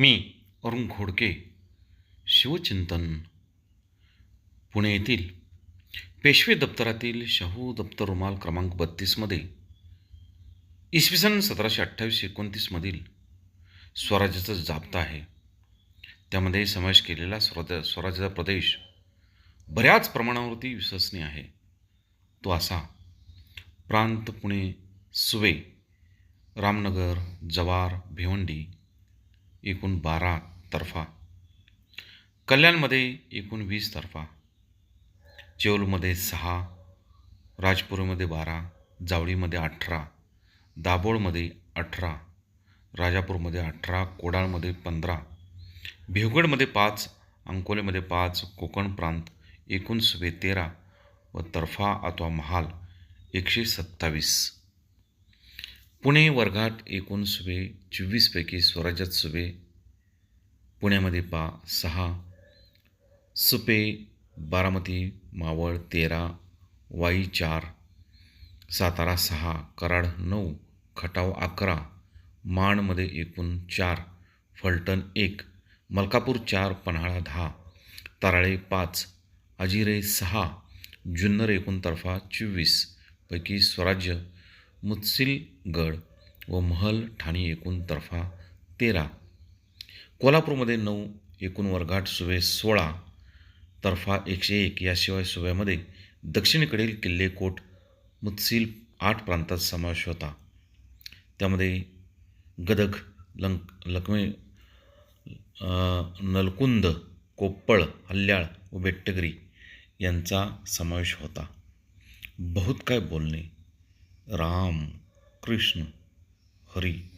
मी अरुण घोडके शिवचिंतन पुणे येथील पेशवे दप्तरातील शाहू दप्तर रुमाल क्रमांक बत्तीसमध्ये इसवी सन सतराशे अठ्ठावीस एकोणतीसमधील स्वराज्याचा जाबता आहे. त्यामध्ये समावेश केलेला स्वराज स्वराज्याचा प्रदेश बऱ्याच प्रमाणावरती विश्वसनीय आहे. तो असा प्रांत पुणे सुवे रामनगर जवार भिवंडी एकूण बारा तर्फा. कल्याणमध्ये एकूण वीस तर्फा. चेऊलमध्ये सहा राजपूरमध्ये बारा जावळीमध्ये अठरा दाभोळमध्ये अठरा राजापूरमध्ये अठरा कोडाळमध्ये पंधरा भिवगडमध्ये पाच अंकोलेमध्ये पाच कोकण प्रांत एकूण सुबे तेरा व तर्फा अथवा महाल एकशे सत्तावीस. पुणे वर्गात एकूण सुबे चोवीसपैकी स्वराज्यात सुबे पुण्यामध्ये पा सहा. सुपे बारामती मावळ तेरा. वाई चार. सातारा सहा. कराड नऊ. खटाव अकरा. माणमध्ये एकूण चार. फलटण एक. मलकापूर चार. पन्हाळा दहा. तराळे पाच. अजिरे सहा. जुन्नर एकूणतर्फा चोवीसपैकी चोवीस. पैकी स्वराज्य मुत्सिलगड व महल ठाणे एकूण तर्फा तेरा. कोल्हापूरमध्ये नऊ एकूण वर्गाट सुवे सोळा तर्फा एकशे एक. याशिवाय सुव्यामध्ये दक्षिणेकडील किल्ले कोट मुत्सिल आठ प्रांतात समावेश होता. त्यामध्ये गदग लंक लक्ष्मी नलकुंद कोप्पळ हल्याळ व बेट्टगरी यांचा समावेश होता. बहुत काय बोलणे. राम कृष्ण हरी।